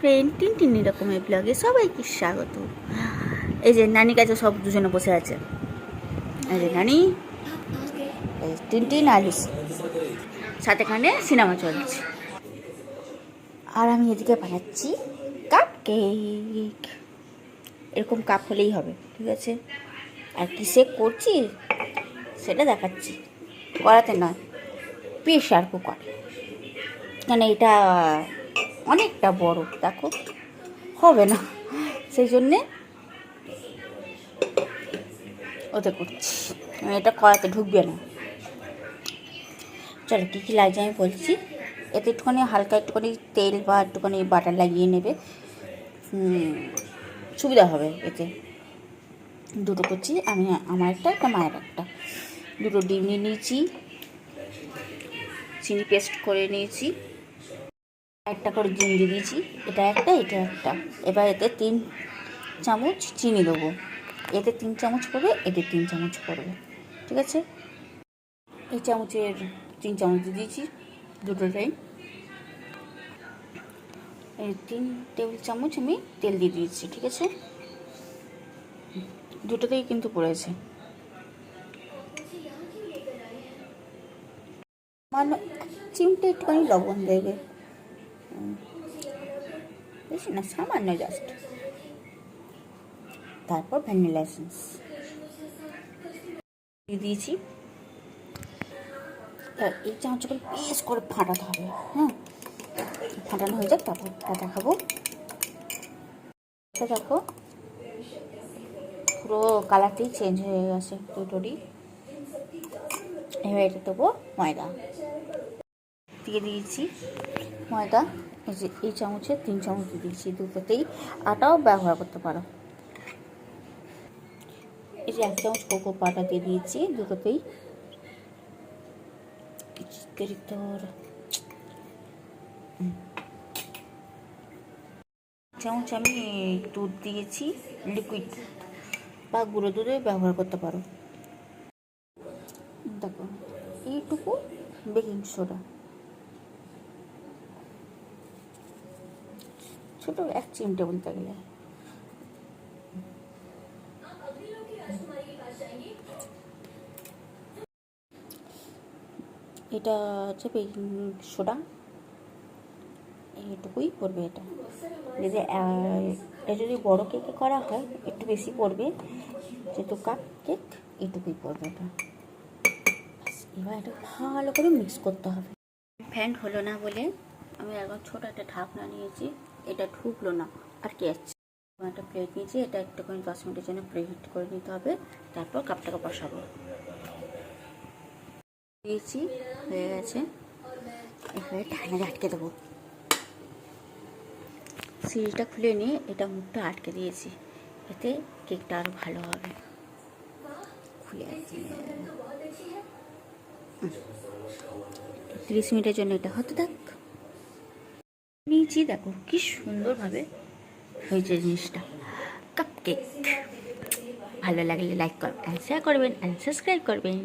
Friend tin tin রকমের ব্লগে সবাইকে স্বাগত। এই যে নানি কাছে সব দুজনে বসে আছে। এই যে নানি, এই টিন টিন আলিস সাথে খানে সিনেমা চলছে। আর আমি এদিকে বানাচ্ছি কাপ কেক এরকম কাপ হলেই হবে, ঠিক আছে? আর কিসে করছি সেটা দেখাচ্ছি। করাতে নয় প্রেশার কুকার মানে এটা অনেকটা বড়, দেখো। হবে না। সেই জন্যে ওতে করছি। এটা কড়াতে ঢুকবে না। চলো, কী কী লাগছে আমি বলছি। এতে একটুখানি, হালকা একটুখানি তেল বা একটুখানি বাটার লাগিয়ে নেবে। সুবিধা হবে এতে। দুটো করছি, আমি, আমার একটা একটা মায়ের একটা। দুটো ডিম নিয়ে নিয়েছি। চিনি পেস্ট করে নিয়েছি। একটা করে ডিম দিয়ে দিয়েছি, এটা একটা এটা একটা। এবার এতে তিন চামচ চিনি দেবো। এতে তিন চামচ পড়বে এতে তিন চামচ পড়বে ঠিক আছে? এই চামচের তিন চামচ দিয়ে দিয়েছি দুটোটাই তিন টেবিল চামচ আমি তেল দিয়ে দিয়েছি, ঠিক আছে? দুটোতেই কিন্তু পড়েছে। মানে চিমটে একটুখানি লবণ দেবে। বেশি না, সামান্য জাস্ট তারপর ভ্যানিলা এসেন্স দিয়ে দিয়েছি। এই চামচগুলো বেশ করে ফাটাতে হবে হ্যাঁ? ফাটানো হয়ে যাক, তারপর দেখাবো। দেখো, পুরো কালারটি চেঞ্জ হয়ে গেছে দুটোরই এবার এটা দেবো ময়দা। দিয়ে দিয়েছি। ময়দা, এই যে এই চামচে তিন চামচ দিয়ে দিয়েছি দুটোতেই আটাও ব্যবহার করতে পারো। এই যে এক চামচ কোকো পাটা দিয়ে দিয়েছি, দুটোতেই চামচ আমি দুধ দিয়েছি লিকুইড বা গুঁড়ো দুধে ব্যবহার করতে পারো। দেখো, এইটুকু বেকিং সোডা ছোট, এক চিমটে বলতে গেলে এটা হচ্ছে বেকিং সোডা। এইটুকুই পড়বে এটা। যদি এটা যদি বড় কেকে করা হয়, একটু বেশি পড়বে। যেহেতু কাপ কেক এইটুকুই পড়বে এটা। এবার এটা ভালো করে মিক্স করতে হবে। ফ্যান হলো না বলে আমি একবার ছোট একটা ঢাকনা নিয়েছি, এটা ঢুকলো না, আর কি আছে? একটা প্লেট নিয়েছি, এটা একটুখানি দশ মিনিটের জন্য প্রেহিট করে নিতে হবে, তারপর কাপটাকে বসাবো। দিয়েছি, হয়ে গেছে। এবারে ঢাকনা আটকে দেবো। সিলটা খুলে নিয়ে এটা মুখটা আটকে দিয়েছি, এতে কেকটা আরও ভালো হবে। খুলে তিরিশ মিনিটের জন্য এটা হতে থাক। নিয়েছি দেখো কি সুন্দরভাবে হয়েছে জিনিসটা। কাপ কেক ভালো লাগলে লাইক করবেন শেয়ার করবেন অ্যান্ড সাবস্ক্রাইব করবেন।